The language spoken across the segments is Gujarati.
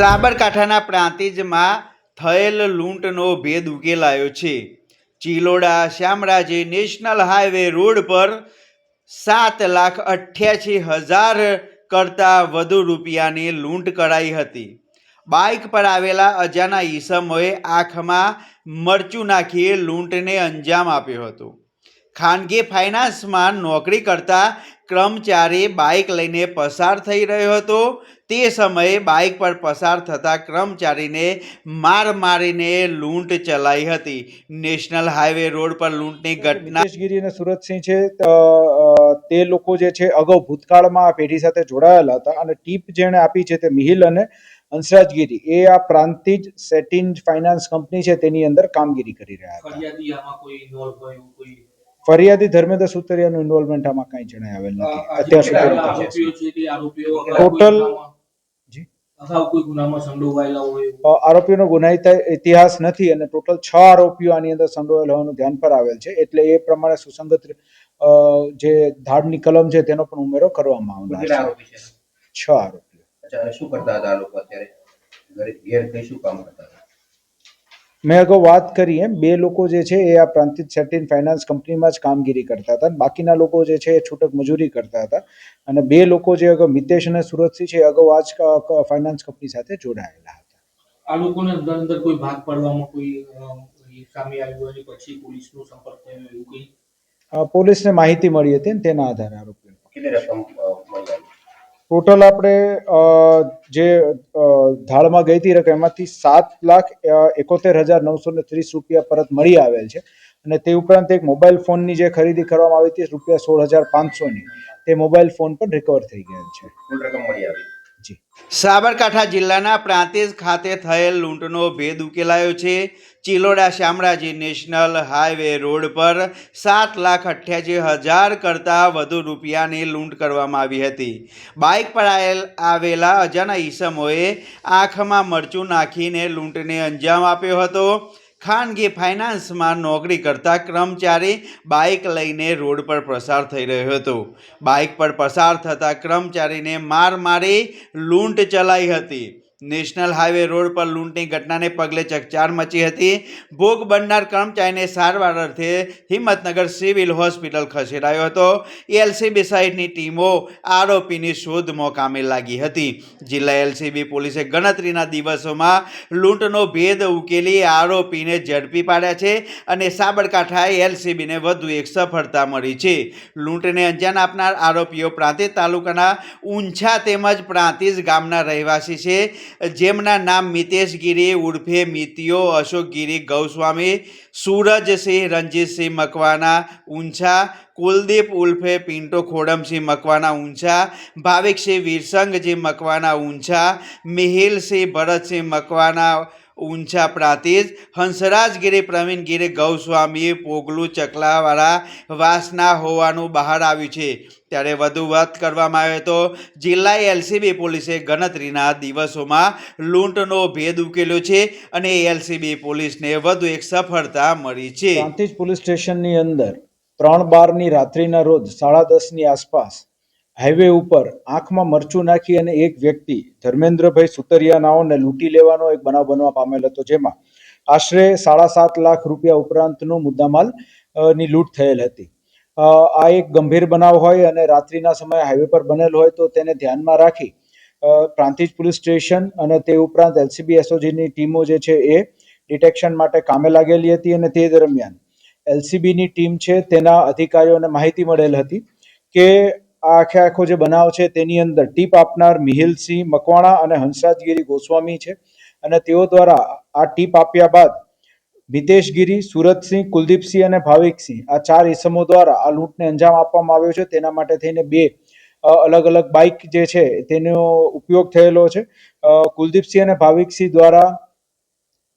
સાબરકાંઠાના પ્રાંતિજમાં થયેલ લૂંટનો ભેદ ઉકેલાયો છે. Chiloda Shamlaji national highway road પર સાત લાખ અઠ્યાસી હજાર કરતાં વધુ રૂપિયાની લૂંટ કરાઈ હતી. બાઇક પર આવેલા અજાના ઈસમોએ આંખમાં મરચું નાખી લૂંટને અંજામ આપ્યો હતો. ખાનગી ફાઇનાન્સમાં નોકરી કરતા કર્મચારી બાઇક લઈને પસાર થઈ રહ્યો હતો. તે સમયે બાઇક પર પસાર થતા કર્મચારીને માર મારીને લૂંટ ચલાઈ હતી. નેશનલ હાઈવે રોડ પર લૂંટની ઘટના ગિરી અને સુરતસિંહ છે તે લોકો જે છે અગાઉ ભૂતકાળમાં આ પેઢી સાથે જોડાયેલા હતા અને ટીપ જેણે આપી છે તે મિહિલ અને હંસરાજગીરી. એ આ પ્રાંતિજ સેટિન ફાઇનાન્સ કંપની છે તેની અંદર કામગીરી કરી રહ્યા હતા. ફરિયાદી ધર્મેન્દ્ર સુતરિયાનું ઇન્વોલ્વમેન્ટ આમાં કાંઈ જણાય આવેલ નથી. અત્યાર સુધી. ટોટલ આરોપીઓનો ગુનાહિત ઇતિહાસ નથી અને ટોટલ છ આરોપીઓ આની અંદર સંડોવાયેલ હોવાનું ધ્યાન પર આવેલ છે. એટલે એ પ્રમાણે સુસંગત જે ધાડની કલમ છે તેનો પણ ઉમેરો કરવામાં આવનાર છે. છ? આરોપીઓ. અચ્છા શું કરતા હતા આ લોકો અત્યારે? ઘરે ઘેર કઈ શું કામ કરતા હતા? મેં અગાઉ વાત કરી એમ બે લોકો જે છે એ આ પ્રાંતિત સેટિન ફાઇનાન્સ કંપનીમાં જ કામગીરી કરતા હતા. બાકીના લોકો જે છે એ છૂટક મજૂરી કરતા હતા. અને બે લોકો જે અગાઉ મિતેશ અને સુરતસિંહ છે એ અગાઉ આ જ ક- ક- ફાઇનાન્સ કંપની સાથે જોડાયેલા હતા. આ લોકોને અંદર અંદર કોઈ ભાગ પાડવામાં કોઈ સામે આવ્યું અને પછી પોલીસનો સંપર્ક થયો એવું કંઈ? પોલીસને માહિતી મળી હતી ને તેના આધારે આરોપી કેટલી રકમ મળી ટોટલ આપણે અ, જે ધાળમાં ગઈ હતી રકમ, એમાંથી સાત લાખ એકોતેર હજાર નવસો ને ત્રીસ રૂપિયા પરત મળી આવેલ છે. અને તે ઉપરાંત એક મોબાઈલ ફોનની જે ખરીદી કરવામાં આવી હતી, રૂપિયા સોળ હજાર પાંચસોની, તે મોબાઈલ ફોન પણ રિકવર થઈ ગયેલ છે. મળી આવી. સાબરકાંઠા જિલ્લાના પ્રાંતિજ ખાતે થયેલ લૂંટનો ભેદ ઉકેલાયો છે. Chiloda Shamlaji national highway road પર સાત લાખ અઠ્યાસી હજાર કરતાં વધુ રૂપિયાની લૂંટ કરવામાં આવી હતી. બાઇક પર આવેલા અજાના ઈસમોએ આંખમાં મરચું નાખીને લૂંટને અંજામ આપ્યો હતો. ખાનગી ફાઇનાન્સમાં નોકરી કરતા કર્મચારી બાઇક લઈને રોડ પર પસાર થઈ રહ્યો હતો. બાઇક પર પસાર થતા કર્મચારીને માર મારી લૂંટ ચલાઈ હતી. નેશનલ હાઈવે રોડ પર લૂંટની ઘટનાને પગલે ચકચાર મચી હતી. ભોગ બનનાર કર્મચારીને સારવાર અર્થે હિંમતનગર સિવિલ હોસ્પિટલ ખસેડાયો હતો. એલસીબી સહિતની ટીમો આરોપીની શોધમાં કામે લાગી હતી. જિલ્લા એલસીબી પોલીસે ગણતરીના દિવસોમાં લૂંટનો ભેદ ઉકેલી આરોપીને ઝડપી પાડ્યા છે અને સાબરકાંઠા એલસીબીને વધુ એક સફળતા મળી છે. લૂંટને અંજામ આપનાર આરોપીઓ પ્રાંતિજ તાલુકાના ઊંછા તેમજ પ્રાંતિજ ગામના રહેવાસી છે. જેમના નામ મિતેશ ગીરી ઉર્ફે મિતિયો, અશોકગીરી, ગૌસ્વામી સૂરજસિંહ રણજીતસિંહ મકવાના ઊંછા કુલદીપ ઉર્ફે પિન્ટો ખોડમસિંહ મકવાના ઊંછા ભાવિકસિંહ વીરસંગજી મકવાના ઊંછા મિહિલસિંહ ભરતસિંહ મકવાના ઊંચા પ્રાતિજ, હંસરાજ ગીરે પ્રવીણ ગીરે ગૌસ્વામી પોગલું ચકલાવાળા વાસના હોવાનું બહાર આવ્યું છે. ત્યારે વધુ વાત કરવામાં આવે તો જિલ્લા એલસીબી પોલીસે ગણતરીના દિવસોમાં લૂંટનો ભેદ ઉકેલ્યો છે અને એલસીબી પોલીસને વધુ એક સફળતા મળી છે. પ્રાંતિજ પોલીસ સ્ટેશનની અંદર ત્રણ બારની રાત્રિના રોજ સાડા દસની આસપાસ હાઈવે ઉપર આંખમાં મરચું નાખી અને એક વ્યક્તિ, ધર્મેન્દ્રભાઈ સુતરિયાનાઓને લૂંટી લેવાનો એક બનાવ બનવા પામેલ હતો, જેમાં આશરે સાડા સાત લાખ રૂપિયા ઉપરાંતનો મુદ્દામાલની લૂંટ થયેલ હતી. આ એક ગંભીર બનાવ હોય અને રાત્રિના સમયે હાઈવે પર બનેલ હોય તો તેને ધ્યાનમાં રાખી પ્રાંતિજ પોલીસ સ્ટેશન અને તે ઉપરાંત એલસીબી એસઓજીની ટીમો જે છે એ ડિટેક્શન માટે કામે લાગેલી હતી અને તે દરમિયાન એલસીબીની ટીમ છે તેના અધિકારીઓને માહિતી મળેલ હતી કે આ આખે આખો જે બનાવ છે, તેની અંદર ટીપ આપનાર મિહિલસિંહ મકવાણા અને હંસરાજગીરી ગોસ્વામી છે અને તેઓ દ્વારા આ ટીપ આપ્યા બાદ મિતેશગીરી સુરતસિંહ, કુલદીપસિંહ અને ભાવિકસિંહ આ ચાર ઇસમો દ્વારા આ લૂંટને અંજામ આપવામાં આવ્યો છે. તેના માટે થઈને બે અલગ અલગ બાઇક જે છે, તેનો ઉપયોગ થયેલો છે. કુલદીપસિંહ અને ભાવિકસિંહ દ્વારા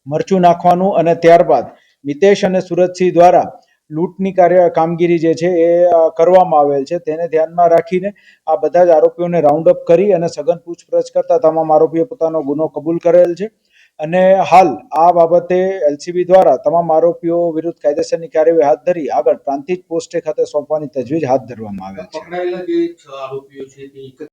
મરચું નાખવાનું અને ત્યારબાદ મિતેશ અને સુરતસિંહ દ્વારા લૂંટની કાર્ય, કામગીરી જે છે એ કરવામાં આવેલ છે. તેને ધ્યાનમાં રાખીને આ બધા જ આરોપીઓને રાઉન્ડ અપ કરી અને સઘન પૂછપરછ કરતા તમામ આરોપીઓ પોતાનો ગુનો કબૂલ કરેલ છે. અને હાલ આ બાબતે એલસીબી દ્વારા તમામ આરોપીઓ વિરુદ્ધ કાયદેસરની કાર્યવાહી હાથ ધરી આગળ પ્રાંતિજ પોસ્ટે ખાતે સોંપવાની તજવીજ હાથ ધરવામાં આવેલ છે.